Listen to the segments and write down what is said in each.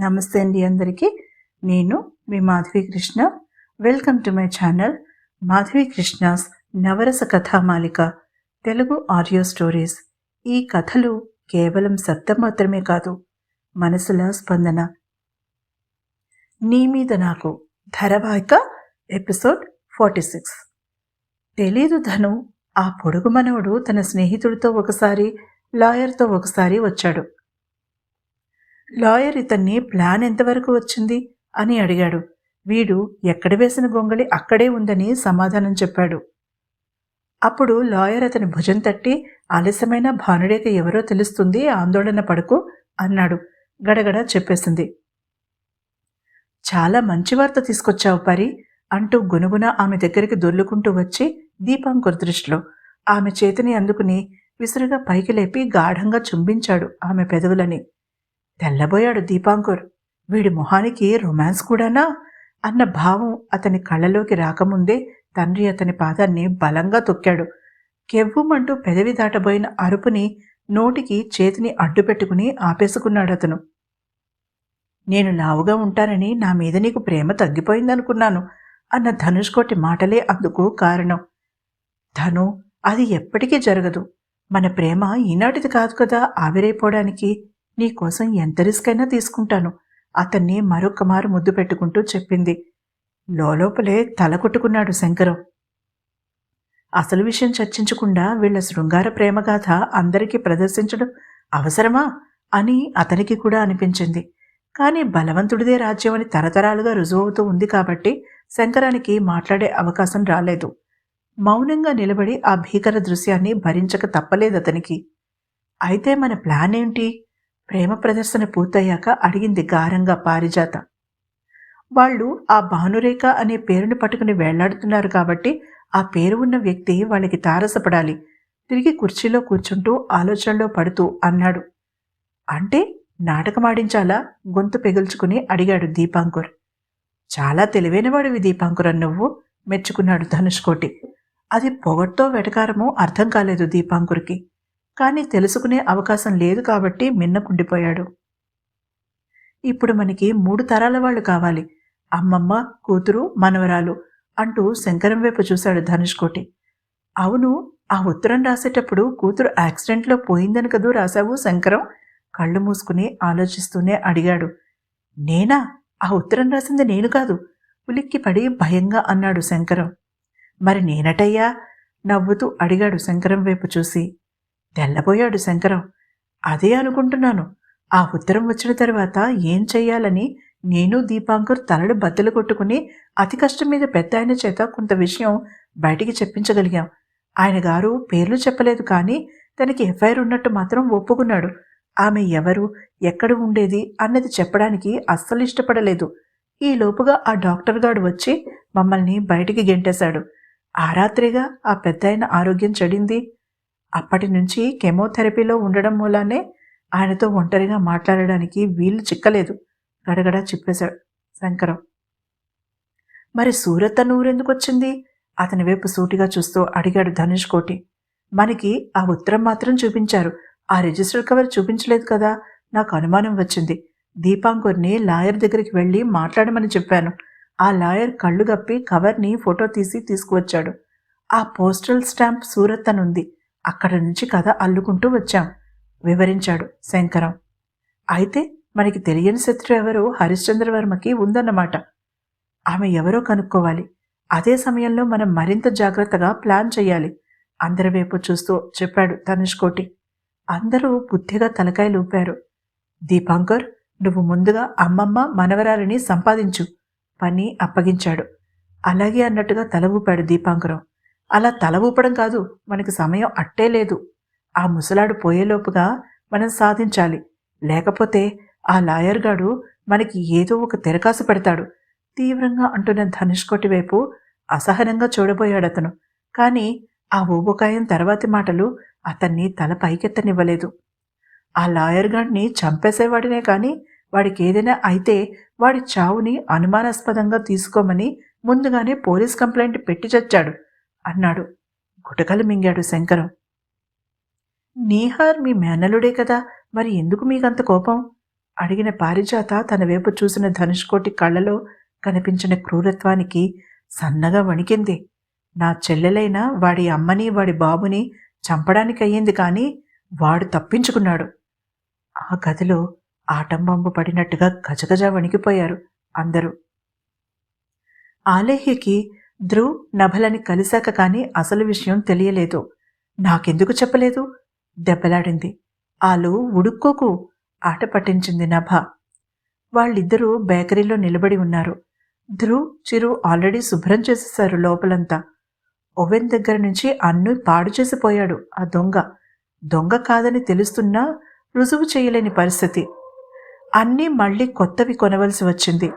నమస్తే అండి అందరికీ. నేను మీ Madhavi Krishna. Welcome to my channel Madhavi Krishna's Navarasa Kathamalika Telugu audio stories. ఈ కథలు కేవలం శబ్దం మాత్రమే కాదు మనసుల స్పందన. నీ మీద నాకు ధారావాహిక ఎపిసోడ్ ఫార్టీ సిక్స్. తెలీదు ధను ఆ పొడుగు మనవడు తన స్నేహితుడితో ఒకసారి లాయర్తో ఒకసారి వచ్చాడు. లాయర్ ఇతన్ని ప్లాన్ ఎంతవరకు వచ్చింది అని అడిగాడు. వీడు ఎక్కడ వేసిన గొంగళి అక్కడే ఉందని సమాధానం చెప్పాడు. అప్పుడు లాయర్ అతని భుజం తట్టి ఆలస్యమైన భానుడేక ఎవరో తెలుస్తుంది ఆందోళన పడుకు అన్నాడు. గడగడ చెప్పేసింది. చాలా మంచి వార్త తీసుకొచ్చావు పరి అంటూ గునుగున ఆమె దగ్గరికి దొర్లుకుంటూ వచ్చి దీపాంకుర్ దృష్టిలో ఆమె చేతిని అందుకుని విసురుగా పైకి లేపి గాఢంగా చుంబించాడు ఆమె పెదవులని. తెల్లబోయాడు దీపాంకుర్. వీడి మొహానికి రొమాన్స్ కూడానా? అన్న భావం అతని కళ్ళలోకి రాకముందే తండ్రి అతని పాదాన్ని బలంగా తొక్కాడు. కెవ్వుమంటూ పెదవి దాటబోయిన అరుపుని నోటికి చేతిని అడ్డుపెట్టుకుని ఆపేసుకున్నాడు అతను నేను లావుగా ఉంటానని నా మీద నీకు ప్రేమ తగ్గిపోయిందనుకున్నాను అన్న ధనుష్ కొట్టి మాటలే అందుకు కారణం. ధను అది ఎప్పటికీ జరగదు. మన ప్రేమ ఈనాటిది కాదు కదా ఆవిరైపోవడానికి. నీకోసం ఎంత రిస్క్ అయినా తీసుకుంటాను. అతన్ని మరొక మారు ముద్దు పెట్టుకుంటూ చెప్పింది. లోపలే తల కొట్టుకున్నాడు శంకరం. అసలు విషయం చర్చించకుండా వీళ్ళ శృంగార ప్రేమగాథ అందరికీ ప్రదర్శించడం అవసరమా? అని అతనికి కూడా అనిపించింది. కానీ బలవంతుడిదే రాజ్యం అని తరతరాలుగా రుజువవుతూ ఉంది కాబట్టి శంకరానికి మాట్లాడే అవకాశం రాలేదు. మౌనంగా నిలబడి ఆ భీకర దృశ్యాన్ని భరించక తప్పలేదు అతనికి. అయితే మన ప్లాన్ ఏంటి? ప్రేమ ప్రదర్శన పూర్తయ్యాక అడిగింది గారంగా పారిజాత. వాళ్ళు ఆ భానురేఖ అనే పేరుని పట్టుకుని వేళ్ళాడుతున్నారు కాబట్టి ఆ పేరు ఉన్న వ్యక్తి వాళ్ళకి తారసపడాలి. తిరిగి కుర్చీలో కూర్చుంటూ ఆలోచనలో పడుతూ అన్నాడు. అంటే నాటకమాడించాలా? గొంతు పెగుల్చుకుని అడిగాడు దీపాంకుర్. చాలా తెలివైనవాడివి దీపాంకుర్ నువ్వు మెచ్చుకున్నాడు ధనుష్కోటి. అది పొగట్తో వెటకారమో అర్థం కాలేదు దీపాంకుర్కి. కానీ తెలుసుకునే అవకాశం లేదు కాబట్టి మిన్నకుండిపోయాడు ఇప్పుడు మనకి మూడు తరాల వాళ్ళు కావాలి. అమ్మమ్మ కూతురు మనవరాలు అంటూ శంకరం వైపు చూశాడు ధనుష్కోటి అవును ఆ ఉత్తరం రాసేటప్పుడు కూతురు యాక్సిడెంట్లో పోయిందని కదూ రాశావు శంకరం? కళ్ళు మూసుకుని ఆలోచిస్తూనే అడిగాడు. నేనా? ఆ ఉత్తరం రాసింది నేను కాదు. ఉలిక్కి పడి భయంగా అన్నాడు శంకరం. మరి నేనటయ్యా? నవ్వుతూ అడిగాడు శంకరం వైపు చూసి. తెల్లబోయాడు శంకరం. అదే అనుకుంటున్నాను. ఆ ఉత్తరం వచ్చిన తర్వాత ఏం చెయ్యాలని నేను దీపాంకర్ తలడు బద్దలు కొట్టుకుని అతి కష్టం మీద పెద్ద ఆయన చేత కొంత విషయం బయటికి చెప్పించగలిగాం. ఆయన గారు పేర్లు చెప్పలేదు కానీ తనకి ఎఫ్ఐఆర్ ఉన్నట్టు మాత్రం ఒప్పుకున్నాడు. ఆమె ఎవరు ఎక్కడ ఉండేది అన్నది చెప్పడానికి అస్సలు ఇష్టపడలేదు. ఈ లోపుగా ఆ డాక్టర్ గాడు వచ్చి మమ్మల్ని బయటికి గెంటేశాడు. ఆ రాత్రిగా ఆ పెద్దాయన ఆరోగ్యం చెడింది. అప్పటి నుంచి కెమోథెరపీలో ఉండడం మూలానే ఆయనతో ఒంటరిగా మాట్లాడడానికి వీలు చిక్కలేదు. గడగడ చెప్పేశాడు శంకరం. మరి సూరత్ అన్న ఊరెందుకు వచ్చింది? అతని వైపు సూటిగా చూస్తూ అడిగాడు ధనుష్ కోటి. మనకి ఆ ఉత్తరం మాత్రం చూపించారు. ఆ రిజిస్టర్ కవర్ చూపించలేదు కదా? నాకు అనుమానం వచ్చింది. దీపాంకుర్ని లాయర్ దగ్గరికి వెళ్ళి మాట్లాడమని చెప్పాను. ఆ లాయర్ కళ్ళు గప్పి కవర్ని ఫోటో తీసి తీసుకువచ్చాడు. ఆ పోస్టల్ స్టాంప్ సూరత్ అనుంది అక్కడ నుంచి కథ అల్లుకుంటూ వచ్చాం వివరించాడు శంకరం. అయితే మనకి తెలియని శత్రు ఎవరో హరిశ్చంద్రవర్మకి ఉందన్నమాట. ఆమె ఎవరో కనుక్కోవాలి. అదే సమయంలో మనం మరింత జాగ్రత్తగా ప్లాన్ చేయాలి. అందరి వైపు చూస్తూ చెప్పాడు ధనుష్ కోటి. అందరూ బుద్ధిగా తలకాయలు ఊపారు. దీపాంకర్ నువ్వు ముందుగా అమ్మమ్మ మనవరాలని సంపాదించు పని అప్పగించాడు. అలాగే అన్నట్టుగా తల ఊపాడు దీపాంకరం. అలా తల ఊపడం కాదు మనకి సమయం అట్టే లేదు. ఆ ముసలాడు పోయేలోపుగా మనం సాధించాలి. లేకపోతే ఆ లాయర్ గాడు మనకి ఏదో ఒక తెరకాసు పెడతాడు. తీవ్రంగా అంటున్న ధనుష్కోటి వైపు అసహనంగా చూడబోయాడు అతను కానీ ఆ ఊబకాయం తర్వాతి మాటలు అతన్ని తల పైకెత్తనివ్వలేదు. ఆ లాయర్ గాడిని చంపేసేవాడినే కానీ వాడికి ఏదైనా అయితే వాడి చావుని అనుమానాస్పదంగా తీసుకోమని ముందుగానే పోలీస్ కంప్లైంట్ పెట్టి చచ్చాడు. అన్నాడు. గుటకలు మింగాడు శంకరం. నీహార్ మీ మేనలుడే కదా మరి ఎందుకు మీకంత కోపం? అడిగిన పారిజాత తన వైపు చూసిన ధనుష్కోటి కళ్ళలో కనిపించిన క్రూరత్వానికి సన్నగా వణికింది. నా చెల్లెలైన వాడి అమ్మని వాడి బాబుని చంపడానికి అయ్యింది కానీ వాడు తప్పించుకున్నాడు. ఆ గదిలో ఆటంబంబు పడినట్టుగా గజగజ వణికిపోయారు అందరూ. ఆలేహ్యకి ధ్రువ్ నభలని కలిశాక కానీ అసలు విషయం తెలియలేదు. నాకెందుకు చెప్పలేదు? దెబ్బలాడింది. ఆలు ఉడుక్కోకు. ఆట పట్టించింది నభ. వాళ్ళిద్దరూ బేకరీలో నిలబడి ఉన్నారు. ధ్రువ్ చిరు ఆల్రెడీ శుభ్రం చేసేశారు లోపలంతా. ఓవెన్ దగ్గర నుంచి అన్ను పాడు చేసిపోయాడు ఆ దొంగ. దొంగ కాదని తెలుస్తున్నా రుజువు చేయలేని పరిస్థితి. అన్నీ మళ్ళీ కొత్తవి కొనవలసి వచ్చింది.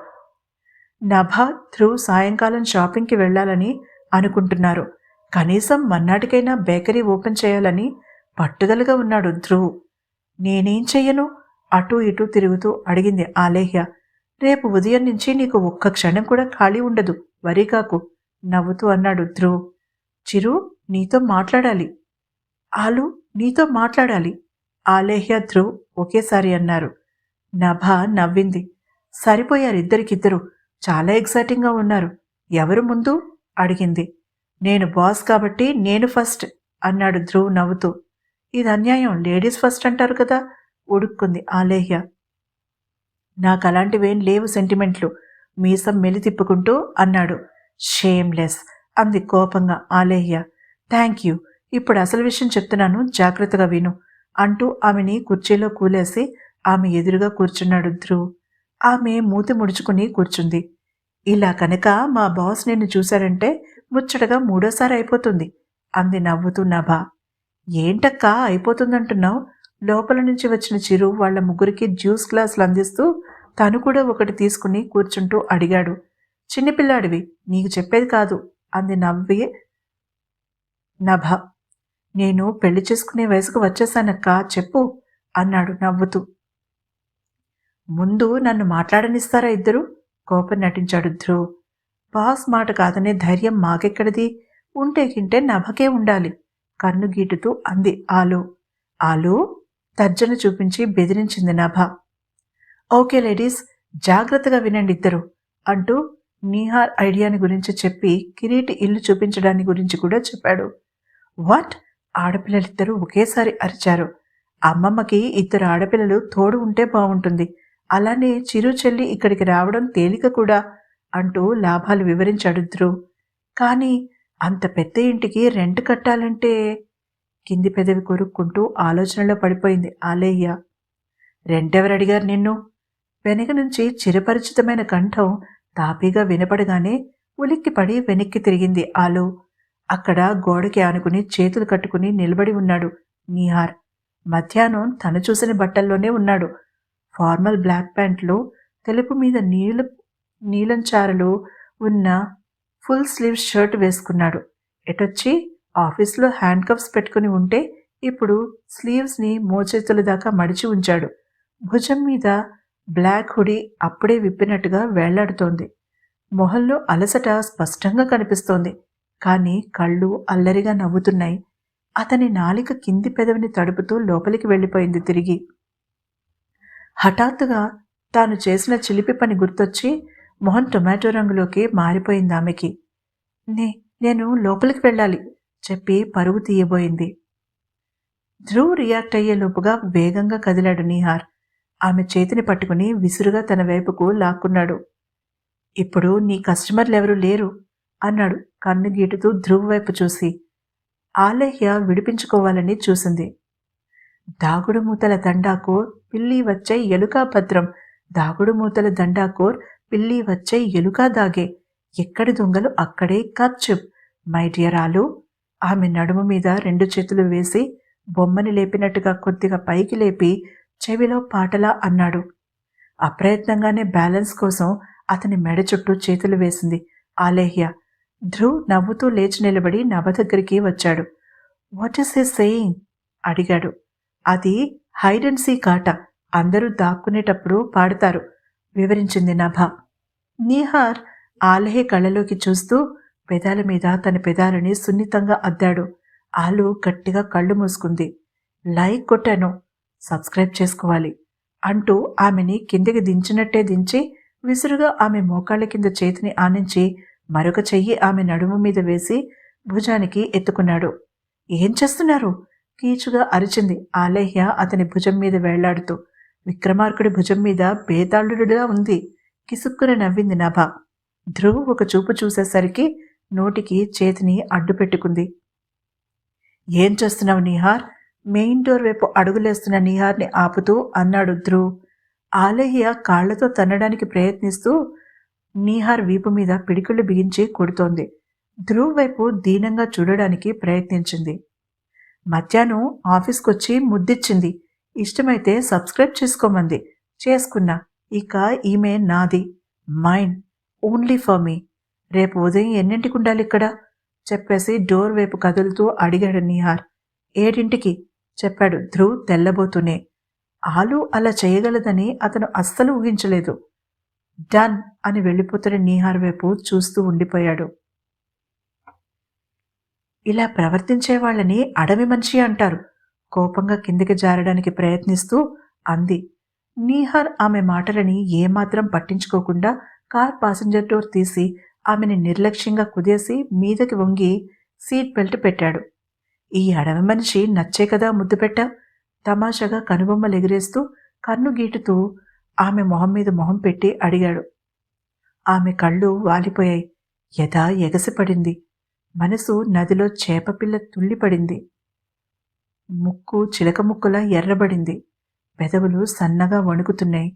నభ ధ్రువ్ సాయంకాలం షాపింగ్కి వెళ్ళాలని అనుకుంటున్నారు. కనీసం మన్నాటికైనా బేకరీ ఓపెన్ చేయాలని పట్టుదలగా ఉన్నాడు ధ్రువ్ నేనేం చెయ్యను? అటూ ఇటూ తిరుగుతూ అడిగింది ఆలేహ్య. రేపు ఉదయం నుంచి నీకు ఒక్క క్షణం కూడా ఖాళీ ఉండదు. వరికాకు నవ్వుతూ అన్నాడు ధ్రువ్ చిరు నీతో మాట్లాడాలి. ఆలు నీతో మాట్లాడాలి. ఆలేహ్య ధ్రువ్ ఒకేసారి అన్నారు. నభ నవ్వింది. సరిపోయారు ఇద్దరికిద్దరు. చాలా ఎక్సైటింగ్గా ఉన్నారు. ఎవరు ముందు? అడిగింది. నేను బాస్ కాబట్టి నేను ఫస్ట్ అన్నాడు ధ్రువ్ నవ్వుతూ. ఇది అన్యాయం. లేడీస్ ఫస్ట్ అంటారు కదా? ఉడుక్కుంది ఆలేహ్య. నాకు అలాంటివేం లేవు సెంటిమెంట్లు మీసం మెలి తిప్పుకుంటూ అన్నాడు. షేమ్లెస్ అంది కోపంగా ఆలేహ్య. థ్యాంక్ యూ ఇప్పుడు అసలు విషయం చెప్తున్నాను. జాగ్రత్తగా విను. అంటూ ఆమెని కుర్చీలో కూలేసి ఆమె ఎదురుగా కూర్చున్నాడు ధ్రువ్. ఆమె మూతి ముడుచుకుని కూర్చుంది. ఇలా కనుక మా బాస్ నిన్ను చూశారంటే ముచ్చటగా మూడోసారి అయిపోతుంది. అంది నవ్వుతూ నభ. ఏంటక్కా అయిపోతుందంటున్నావు? లోపల నుంచి వచ్చిన చిరు వాళ్ళ ముగ్గురికి జ్యూస్ గ్లాసులు అందిస్తూ తను కూడా ఒకటి తీసుకుని కూర్చుంటూ అడిగాడు. చిన్నపిల్లాడివి నీకు చెప్పేది కాదు అంది నవ్వి నభ. నేను పెళ్ళి చేసుకునే వయసుకు వచ్చేసానక్క చెప్పు అన్నాడు నవ్వుతూ. ముందు నన్ను మాట్లాడనిస్తారా ఇద్దరు? కోపం నటించాడు ధ్రువ్. బాస్ మాట కాదనే ధైర్యం మాకెక్కడిది? ఉంటే కింటే నభకే ఉండాలి. కన్ను గీటుతూ అంది ఆలు. ఆలు? తర్జన చూపించి బెదిరించింది నభ. ఓకే లేడీస్ జాగ్రత్తగా వినండి ఇద్దరు అంటూ నీహార్ ఐడియాని గురించి చెప్పి కిరీటి ఇల్లు చూపించడాన్ని గురించి కూడా చెప్పాడు. వాట్? ఆడపిల్లలిద్దరూ ఒకేసారి అరిచారు. అమ్మమ్మకి ఇద్దరు ఆడపిల్లలు తోడు ఉంటే బాగుంటుంది అలానే చిరు చెల్లి ఇక్కడికి రావడం తేలిక కూడా అంటూ లాభాలు వివరించాడు ధ్రువ్ కానీ అంత పెద్ద ఇంటికి రెంట్ కట్టాలంటే కింది పెదవి కొరుక్కుంటూ ఆలోచనలో పడిపోయింది ఆలయ్య. రెంటెవరు అడిగారు నిన్ను? వెనక నుంచి చిరపరిచితమైన కంఠం తాపీగా వినపడగానే ఉలిక్కిపడి వెనక్కి తిరిగింది ఆలు. అక్కడ గోడకి ఆనుకుని చేతులు కట్టుకుని నిలబడి ఉన్నాడు నీహార్. మధ్యాహ్నం తను చూసిన బట్టల్లోనే ఉన్నాడు. ఫార్మల్ బ్లాక్ ప్యాంట్లో తెలుపు మీద నీల నీలంచారలు ఉన్న ఫుల్ స్లీవ్ షర్ట్ వేసుకున్నాడు. ఎటొచ్చి ఆఫీస్లో హ్యాండ్ కప్స్ పెట్టుకుని ఉంటే ఇప్పుడు స్లీవ్స్ని మోచేతుల దాకా మడిచి ఉంచాడు. భుజం మీద బ్లాక్ హుడి అప్పుడే విప్పినట్టుగా వేళ్ళాడుతోంది. మొహంలో అలసట స్పష్టంగా కనిపిస్తోంది. కానీ కళ్ళు అల్లరిగా నవ్వుతున్నాయి. అతని నాలిక కింది పెదవిని తడుపుతూ లోపలికి వెళ్ళిపోయింది తిరిగి. హఠాత్తుగా తాను చేసిన చిలిపి పని గుర్తొచ్చి మొహం టొమాటో రంగులోకి మారిపోయింది ఆమెకి. నే నేను లోపలికి వెళ్ళాలి చెప్పి పరుగు తీయబోయింది. ధ్రువ్ రియాక్ట్ అయ్యేలోపుగా వేగంగా కదిలాడు నీహార్. ఆమె చేతిని పట్టుకుని విసురుగా తన వైపుకు లాక్కున్నాడు. ఇప్పుడు నీ కస్టమర్లు ఎవరూ లేరు అన్నాడు కన్ను గీటుతూ ధ్రువ్ వైపు చూసి. ఆలహ్య విడిపించుకోవాలని చూసింది. దాగుడుమూతల దండాకోర్ పిల్లి వచ్చే ఎలుకా భద్రం. దాగుడుమూతల దండాకోర్ పిల్లి వచ్చే ఎలుకా దాగే. ఎక్కడి దొంగలు అక్కడే ఖర్చు మై డియర్ ఆలు ఆమె నడుము మీద రెండు చేతులు వేసి బొమ్మని లేపినట్టుగా కొద్దిగా పైకి లేపి చెవిలో పాటలా అన్నాడు. అప్రయత్నంగానే బ్యాలెన్స్ కోసం అతని మెడ చుట్టూ చేతులు వేసింది ఆలేహ్య. ధ్రువ్ నవ్వుతూ లేచి నిలబడి నవ దగ్గరికి వచ్చాడు. What is he saying? అడిగాడు. అది హైడ్ అండ్ సీ కాట అందరూ దాక్కునేటప్పుడు పాడతారు. వివరించింది నభ. నీహార్ ఆలహే కళ్ళలోకి చూస్తూ పెదాల మీద తన పెదాలని సున్నితంగా అద్దాడు. ఆలు గట్టిగా కళ్ళు మూసుకుంది. లైక్ కొట్టాను. సబ్స్క్రైబ్ చేసుకోవాలి అంటూ ఆమెని కిందికి దించినట్టే దించి విసురుగా ఆమె మోకాళ్ళ కింద చేతిని ఆనించి మరొక చెయ్యి ఆమె నడుము మీద వేసి భుజానికి ఎత్తుకున్నాడు. ఏం చేస్తున్నారు? కీచుగా అరిచింది ఆలహ్య అతని భుజం మీద వేళ్ళాడుతూ. విక్రమార్కుడి భుజం మీద బేతాళుడిలా ఉంది. కిసుక్కున నవ్వింది నభ. ధ్రువ్ ఒక చూపు చూసేసరికి నోటికి చేతిని అడ్డు పెట్టుకుంది. ఏం చేస్తున్నావు నిహార్? మెయిన్ డోర్ వైపు అడుగులేస్తున్న నిహార్ని ఆపుతూ అన్నాడు ధ్రువ్. ఆలయ్య కాళ్ళతో తన్నడానికి ప్రయత్నిస్తూ నీహార్ వీపు మీద పిడికిళ్ళు బిగించి కొడుతోంది. ధ్రువ్ వైపు దీనంగా చూడడానికి ప్రయత్నించింది. మధ్యాహ్నం ఆఫీస్కొచ్చి ముద్దిచ్చింది. ఇష్టమైతే సబ్స్క్రైబ్ చేసుకోమంది. చేసుకున్నా. ఇక ఈమె నాది. Mind only for me. రేపు ఉదయం ఎన్నింటికి ఉండాలి ఇక్కడ? చెప్పేసి డోర్ వైపు కదులుతూ అడిగాడు నిహార్. ఏడింటికి? చెప్పాడు ధ్రువ్ తెల్లబోతూనే. ఆలు అలా చేయగలదని అతను అస్సలు ఊహించలేదు. డన్ అని వెళ్ళిపోతున్న నీహార్ వైపు చూస్తూ ఉండిపోయాడు. ఇలా ప్రవర్తించే వాళ్ళని అడవి మనిషి అంటారు. కోపంగా కిందికి జారడానికి ప్రయత్నిస్తూ అంది. నీహర్ ఆమె మాటలని ఏమాత్రం పట్టించుకోకుండా కార్ పాసింజర్ డోర్ తీసి ఆమెని నిర్లక్ష్యంగా కుదేసి మీదకి వంగి సీట్ బెల్ట్ పెట్టాడు. ఈ అడవి మనిషి నచ్చే కదా ముద్దు పెట్టా? తమాషాగా కనుబొమ్మలు ఎగిరేస్తూ కన్ను గీటుతూ ఆమె మొహం మీద మొహం పెట్టి అడిగాడు. ఆమె కళ్ళు వాలిపోయాయి. యథా ఎగసిపడింది. మనసు నదిలో చేపపిల్ల తుళ్ళిపడింది ముక్కు చిలక ముక్కులా ఎర్రబడింది. పెదవులు సన్నగా వణుకుతున్నాయి.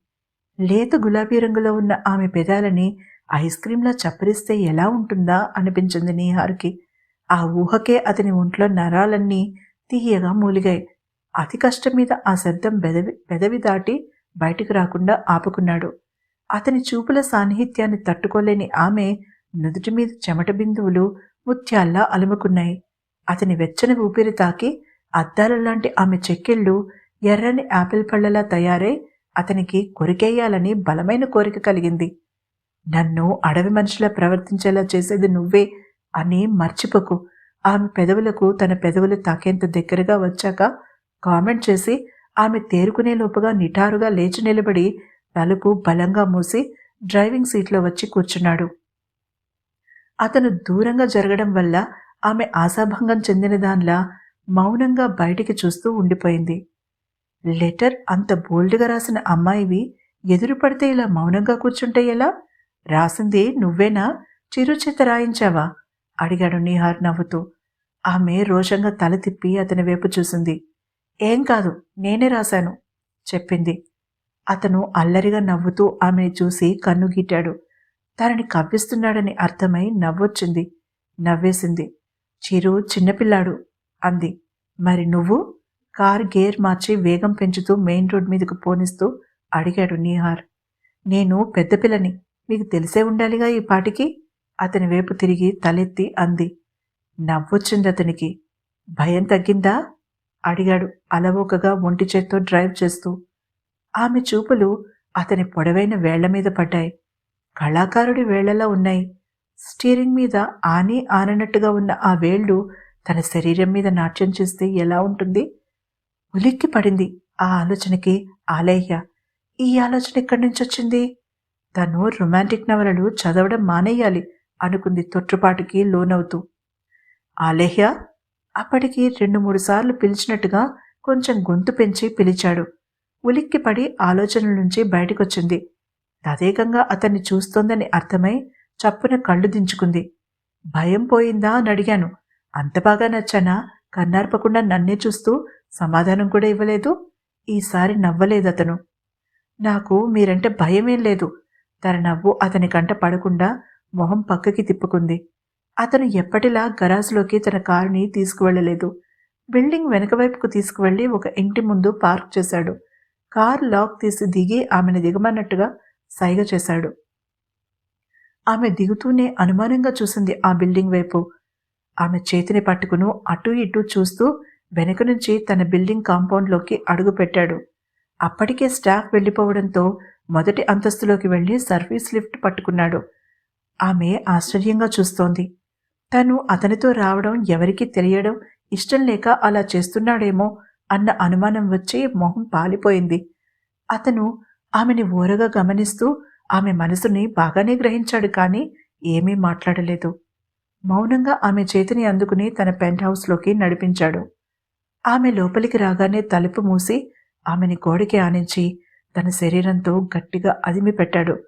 లేత గులాబీ రంగులో ఉన్న ఆమె పెదాలని ఐస్ క్రీంలా చప్పరిస్తే ఎలా ఉంటుందా అనిపించింది నీహార్కి. ఆ ఊహకే అతని ఒంట్లో నరాలన్నీ తీయగా మూలిగాయి. అతి కష్టం మీద ఆ శబ్దం బెదవి బెదవి దాటి బయటకు రాకుండా ఆపుకున్నాడు. అతని చూపుల సాన్నిహిత్యాన్ని తట్టుకోలేని ఆమె నుదుటి మీద చెమట బిందువులు ముత్యాల్లా అలుముకున్నాయి. అతని వెచ్చని ఊపిరి తాకి అద్దాలలాంటి ఆమె చెక్కిళ్ళు ఎర్రని ఆపిల్ పళ్ళలా తయారై అతనికి కొరికేయాలని బలమైన కోరిక కలిగింది. నన్ను అడవి మనిషిలా ప్రవర్తించేలా చేసేది నువ్వే అని మర్చిపోకు. ఆమె పెదవులకు తన పెదవులు తాకేంత దగ్గరగా వచ్చాక కామెంట్ చేసి ఆమె తేరుకునే లోపుగా నిటారుగా లేచి నిలబడి తలుపు బలంగా మూసి డ్రైవింగ్ సీట్లో వచ్చి కూర్చున్నాడు. అతను దూరంగా జరగడం వల్ల ఆమె ఆశాభంగం చెందిన దానిలా మౌనంగా బయటికి చూస్తూ ఉండిపోయింది. లెటర్ అంత బోల్డ్గా రాసిన అమ్మాయివి ఎదురు పడితే ఇలా మౌనంగా కూర్చుంటే ఎలా? రాసింది నువ్వేనా? చిరుచేత రాయించావా? అడిగాడు నిహార్ నవ్వుతూ. ఆమె రోషంగా తల తిప్పి అతని వైపు చూసింది. ఏం కాదు నేనే రాశాను చెప్పింది. అతను అల్లరిగా నవ్వుతూ ఆమెని చూసి కన్ను గీటాడు. తనని కవ్విస్తున్నాడని అర్థమై నవ్వొచ్చింది. నవ్వేసింది. చిరు చిన్నపిల్లాడు అంది. మరి నువ్వు? కార్ గేర్ మార్చి వేగం పెంచుతూ మెయిన్ రోడ్ మీదకు పోనిస్తూ అడిగాడు నీహార్. నేను పెద్ద పిల్లని. మీకు తెలిసే ఉండాలిగా ఈ పాటికి? అతని వైపు తిరిగి తలెత్తి అంది. నవ్వొచ్చింది అతనికి. భయం తగ్గిందా? అడిగాడు అలవోకగా ఒంటి చేత్తో డ్రైవ్ చేస్తూ. ఆమె చూపులు అతని పొడవైన వేళ్ళ మీద పడ్డాయి. కళాకారుడి వేళ్ళలో ఉన్నాయి. స్టీరింగ్ మీద ఆని ఆననట్టుగా ఉన్న ఆ వేళ్ళు తన శరీరం మీద నాట్యం చేస్తే ఎలా ఉంటుంది? ఉలిక్కి పడింది ఆ ఆలోచనకి ఆలయ్య. ఈ ఆలోచన ఎక్కడి నుంచి వచ్చింది? తను రొమాంటిక్ నవలలు చదవడం మానేయాలి అనుకుంది తొట్టుపాటుకి లోనవుతూ. ఆలేహ్య అప్పటికి రెండు మూడు సార్లు పిలిచినట్టుగా కొంచెం గొంతు పెంచి పిలిచాడు. ఉలిక్కిపడి ఆలోచనల నుంచి బయటకొచ్చింది. తదేకంగా అతన్ని చూస్తోందని అర్థమై చప్పున కళ్ళు దించుకుంది. భయం పోయిందా అని అడిగాను. అంత బాగా నచ్చానా? కన్నార్పకుండా నన్నే చూస్తూ సమాధానం కూడా ఇవ్వలేదు? ఈసారి నవ్వలేదు అతను. నాకు మీరంటే భయమేం లేదు. తన నవ్వు అతని కంట పడకుండా మొహం పక్కకి తిప్పుకుంది. అతను ఎప్పటిలా గరాజ్లోకి తన కారుని తీసుకువెళ్ళలేదు. బిల్డింగ్ వెనక వైపుకు తీసుకువెళ్ళి ఒక ఇంటి ముందు పార్క్ చేశాడు. కార్ లాక్ తీసి దిగి ఆమెను దిగమన్నట్టుగా సైగ చేశాడు. ఆమె దిగుతూనే అనుమానంగా చూసింది ఆ బిల్డింగ్ వైపు. ఆమె చేతిని పట్టుకును అటు ఇటు చూస్తూ వెనక నుంచి తన బిల్డింగ్ కాంపౌండ్లోకి అడుగు పెట్టాడు. అప్పటికే స్టాఫ్ వెళ్ళిపోవడంతో మొదటి అంతస్తులోకి వెళ్ళి సర్వీస్ లిఫ్ట్ పట్టుకున్నాడు. ఆమె ఆశ్చర్యంగా చూస్తోంది. తను అతనితో రావడం ఎవరికీ తెలియడం ఇష్టం లేక అలా చేస్తున్నాడేమో అన్న అనుమానం వచ్చి మొహం పాలిపోయింది. అతను ఆమెని ఓరగా గమనిస్తూ ఆమె మనసుని బాగానే గ్రహించాడు కానీ ఏమీ మాట్లాడలేదు. మౌనంగా ఆమె చేతిని అందుకుని తన పెంట్ హౌస్లోకి నడిపించాడు. ఆమె లోపలికి రాగానే తలుపు మూసి ఆమెని గోడకి ఆనించి తన శరీరంతో గట్టిగా అదిమి పెట్టాడు.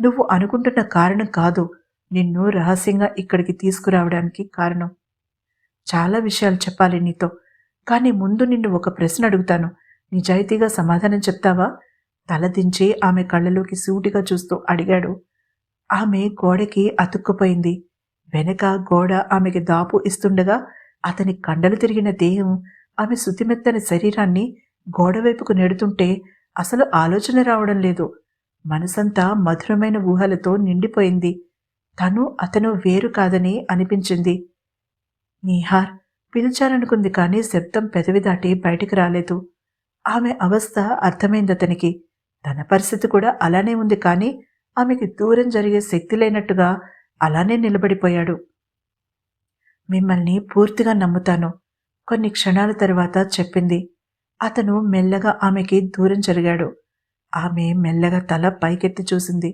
నువ్వు అనుకుంటున్న కారణం కాదు. నిన్ను రహస్యంగా ఇక్కడికి తీసుకురావడానికి కారణం. చాలా విషయాలు చెప్పాలి నీతో. కానీ ముందు నిన్ను ఒక ప్రశ్న అడుగుతాను. నిజాయితీగా సమాధానం చెప్తావా? తలదించి ఆమె కళ్ళలోకి సూటిగా చూస్తూ అడిగాడు. ఆమె గోడకి అతుక్కుపోయింది. వెనక గోడ ఆమెకి దాపు ఇస్తుండగా అతని కండలు తిరిగిన దేహం ఆమె శుతిమెత్తని శరీరాన్ని గోడవైపుకు నెడుతుంటే అసలు ఆలోచన రావడం లేదు. మనసంతా మధురమైన ఊహలతో నిండిపోయింది. తను అతను వేరు కాదని అనిపించింది. నీహార్ పిలిచారనుకుంది కానీ శబ్దం పెదవి దాటి బయటికి రాలేదు. ఆమె అవస్థ అర్థమైంది అతనికి. తన పరిస్థితి కూడా అలానే ఉంది కానీ ఆమెకి దూరం జరిగే శక్తి లేనట్టుగా అలానే నిలబడిపోయాడు. మిమ్మల్ని పూర్తిగా నమ్ముతాను కొన్ని క్షణాల తర్వాత చెప్పింది. అతను మెల్లగా ఆమెకి దూరం జరిగాడు. ఆమె మెల్లగా తల పైకెత్తి చూసింది.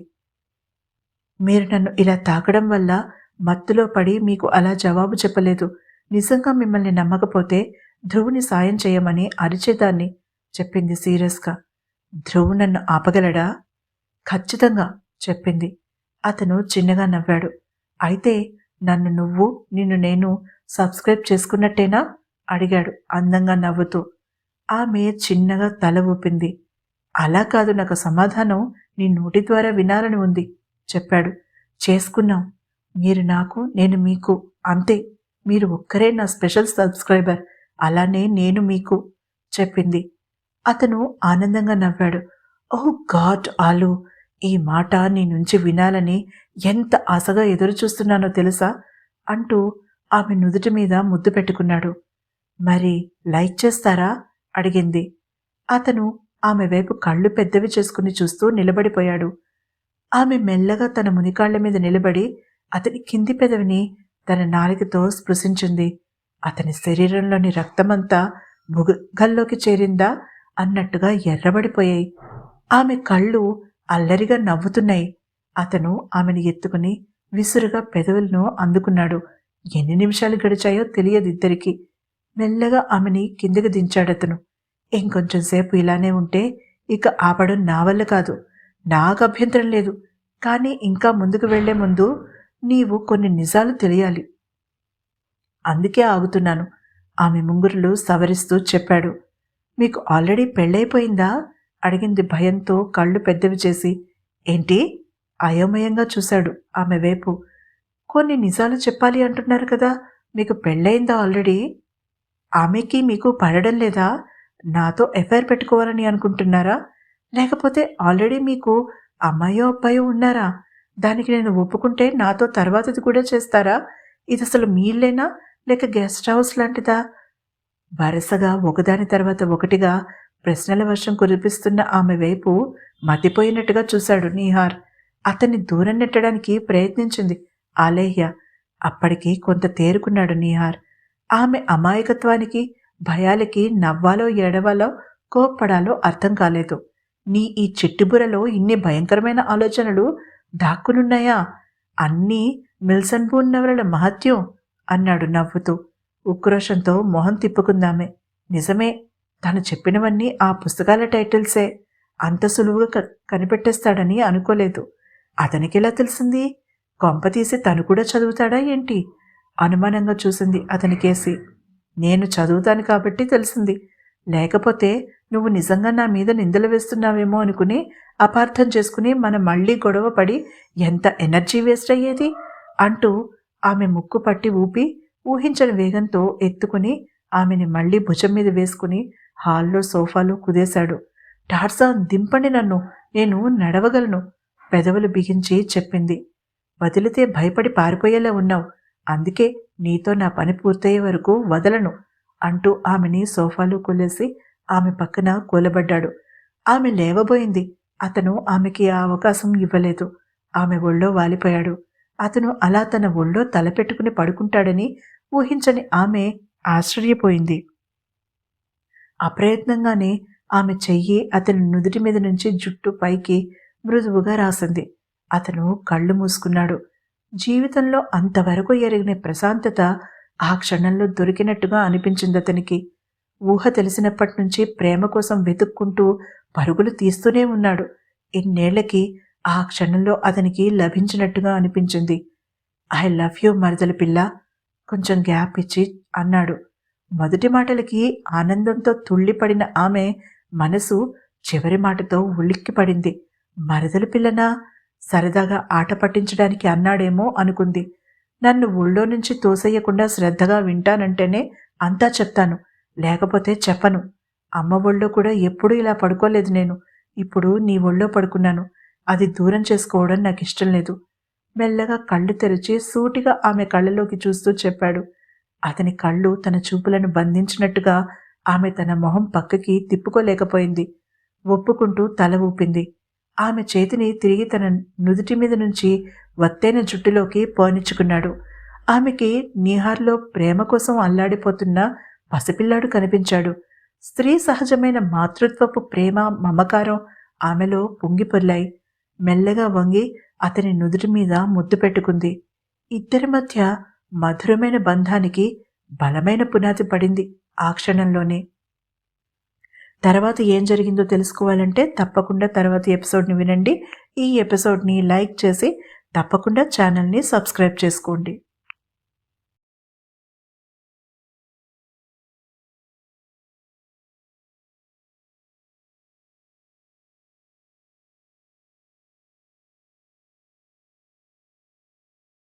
మీరు నన్ను ఇలా తాకడం వల్ల మత్తులో పడి మీకు అలా జవాబు చెప్పలేదు. నిజంగా మిమ్మల్ని నమ్మకపోతే ధ్రువుని సాయం చేయమని అరిచేదాన్ని చెప్పింది సీరియస్గా. ధ్రువు నన్ను ఆపగలడా? ఖచ్చితంగా చెప్పింది. అతను చిన్నగా నవ్వాడు. అయితే నన్ను నువ్వు నిన్ను నేను సబ్స్క్రైబ్ చేసుకున్నట్టేనా? అడిగాడు అందంగా నవ్వుతూ. ఆమె చిన్నగా తల ఊపింది. అలా కాదు నాకు సమాధానం నీ నోటి ద్వారా వినాలని ఉంది చెప్పాడు. చేసుకున్నాం. మీరు నాకు నేను మీకు అంతే. మీరు ఒక్కరే నా స్పెషల్ సబ్స్క్రైబర్. అలానే నేను మీకు చెప్పింది. అతను ఆనందంగా నవ్వాడు. ఓ గాడ్ ఆలు ఈ మాట నీ నుంచి వినాలని ఎంత ఆశగా ఎదురు చూస్తున్నానో తెలుసా? అంటూ ఆమె నుదుటి మీద ముద్దు పెట్టుకున్నాడు. మరి లైక్ చేస్తారా? అడిగింది. అతను ఆమె వైపు కళ్ళు పెద్దవి చేసుకుని చూస్తూ నిలబడిపోయాడు. ఆమె మెల్లగా తన మునికాళ్ళ మీద నిలబడి అతని కింది పెదవిని తన నాలికతో స్పృశించింది. అతని శరీరంలోని రక్తమంతా బుగల్లోకి చేరిందా? అన్నట్టుగా ఎర్రబడిపోయాయి. ఆమె కళ్ళు అల్లరిగా నవ్వుతున్నాయి. అతను ఆమెను ఎత్తుకుని విసురుగా పెదవులను అందుకున్నాడు. ఎన్ని నిమిషాలు గడిచాయో తెలియదు ఇద్దరికి. మెల్లగా ఆమెని కిందకి దించాడతను ఇంకొంచెం సేపు ఇలానే ఉంటే ఇక ఆపడం నా వల్ల కాదు. నాకు అభ్యంతరం లేదు. కానీ ఇంకా ముందుకు వెళ్ళే ముందు నీవు కొన్ని నిజాలు తెలియాలి. అందుకే ఆగుతున్నాను. ఆమె ముంగురులు సవరిస్తూ చెప్పాడు. మీకు ఆల్రెడీ పెళ్ళైపోయిందా? అడిగింది భయంతో కళ్ళు పెద్దవి చేసి. ఏంటి? అయోమయంగా చూశాడు ఆమె వైపు. కొన్ని నిజాలు చెప్పాలి అంటున్నారు కదా మీకు పెళ్ళయిందా ఆల్రెడీ? ఆమెకి మీకు పడడం లేదా? నాతో ఎఫ్ఐఆర్ పెట్టుకోవాలని అనుకుంటున్నారా? లేకపోతే ఆల్రెడీ మీకు అమ్మాయో అబ్బాయో ఉన్నారా? దానికి నేను ఒప్పుకుంటే నాతో తర్వాతది కూడా చేస్తారా? ఇది అసలు మీళ్ళేనా లేక గెస్ట్ హౌస్ లాంటిదా? వరుసగా ఒకదాని తర్వాత ఒకటిగా ప్రశ్నల వర్షం కురిపిస్తున్న ఆమె వైపు మతిపోయినట్టుగా చూశాడు నీహార్. అతన్ని దూరం నెట్టడానికి ప్రయత్నించింది ఆలేహ్య. అప్పటికి కొంత తేరుకున్నాడు నీహార్. ఆమె అమాయకత్వానికి భయాలకి నవ్వాలో ఏడవాలో కోప్పడాలో అర్థం కాలేదు. నీ ఈ చిట్టుబురలో ఇన్ని భయంకరమైన ఆలోచనలు దాక్కునున్నాయా? అన్నీ మిల్సన్బూన్ నవలల మహత్యం అన్నాడు నవ్వుతూ. ఉక్రోషంతో మొహం తిప్పుకుందామే. నిజమే తను చెప్పినవన్నీ ఆ పుస్తకాల టైటిల్సే. అంత సులువుగా కనిపెట్టేస్తాడని అనుకోలేదు. అతనికెలా తెలిసింది? కొంప తీసి తను కూడా చదువుతాడా ఏంటి? అనుమానంగా చూసింది అతనికేసి నేను చదువుతాను కాబట్టి తెలిసింది. లేకపోతే నువ్వు నిజంగా నా మీద నిందలు వేస్తున్నావేమో అనుకుని అపార్థం చేసుకుని మనం మళ్ళీ గొడవ పడి ఎంత ఎనర్జీ వేస్ట్ అయ్యేది? అంటూ ఆమె ముక్కు పట్టి ఊపి ఊహించని వేగంతో ఎత్తుకుని ఆమెని మళ్ళీ భుజం మీద వేసుకుని హాల్లో సోఫాలో కుదేశాడు. టార్సాన్ దింపండి నన్ను. నేను నడవగలను పెదవులు బిగించి చెప్పింది. వదిలితే భయపడి పారిపోయేలా ఉన్నావు. అందుకే నీతో నా పని పూర్తయ్యే వరకు వదలను అంటూ ఆమెని సోఫాలో కొలేసి ఆమె పక్కన కూలబడ్డాడు. ఆమె లేవబోయింది. అతను ఆమెకి ఆ అవకాశం ఇవ్వలేదు. ఆమె ఒళ్ళో వాలిపోయాడు. అతను అలా తన ఒళ్ళో తలపెట్టుకుని పడుకుంటాడని ఊహించని ఆమె ఆశ్చర్యపోయింది. అప్రయత్నంగానే ఆమె చెయ్యి అతని నుదుటి మీద నుంచి జుట్టు పైకి మృదువుగా రాసింది. అతను కళ్ళు మూసుకున్నాడు. జీవితంలో అంతవరకు ఎరిగిన ప్రశాంతత ఆ క్షణంలో దొరికినట్టుగా అనిపించింది అతనికి. ఊహ తెలిసినప్పటి నుంచి ప్రేమ కోసం వెతుక్కుంటూ పరుగులు తీస్తూనే ఉన్నాడు. ఇన్నేళ్ళకి ఆ క్షణంలో అతనికి లభించినట్టుగా అనిపించింది. ఐ లవ్ యూ మరదల పిల్ల. కొంచెం గ్యాప్ ఇచ్చి అన్నాడు. మొదటి మాటలకి ఆనందంతో తుళ్ళిపడిన ఆమె మనసు చివరి మాటతో ఉలిక్కిపడింది మరదల పిల్లనా? సరదాగా ఆట పట్టించడానికి అన్నాడేమో అనుకుంది. నన్ను ఊళ్ళో నుంచి తోసేయకుండా శ్రద్ధగా వింటానంటేనే అంతా చెప్తాను. లేకపోతే చెప్పను. అమ్మ ఒళ్ళో కూడా ఎప్పుడూ ఇలా పడుకోలేదు నేను. ఇప్పుడు నీ ఒళ్ళో పడుకున్నాను. అది దూరం చేసుకోవడం నాకు ఇష్టం లేదు. మెల్లగా కళ్ళు తెరిచి సూటిగా ఆమె కళ్ళలోకి చూస్తూ చెప్పాడు. అతని కళ్ళు తన చూపులను బంధించినట్టుగా ఆమె తన మొహం పక్కకి తిప్పుకోలేకపోయింది. ఒప్పుకుంటూ తల ఊపింది. ఆమె చేతిని తిరిగి తన నుదుటి మీద నుంచి వత్తైన జుట్టులోకి పోనిచ్చుకున్నాడు. ఆమెకి నీహార్లో ప్రేమ కోసం అల్లాడిపోతున్న పసిపిల్లాడు కనిపించాడు. స్త్రీ సహజమైన మాతృత్వపు ప్రేమ మమకారం ఆమెలో పొంగిపొర్లాయి. మెల్లగా వంగి అతని నుదుటి మీద ముద్దు పెట్టుకుంది. ఇద్దరి మధ్య మధురమైన బంధానికి బలమైన పునాది పడింది ఆ క్షణంలోనే. తర్వాత ఏం జరిగిందో తెలుసుకోవాలంటే తప్పకుండా తర్వాత ఎపిసోడ్ని వినండి. ఈ ఎపిసోడ్ని లైక్ చేసి తప్పకుండా ఛానల్ని సబ్స్క్రైబ్ చేసుకోండి.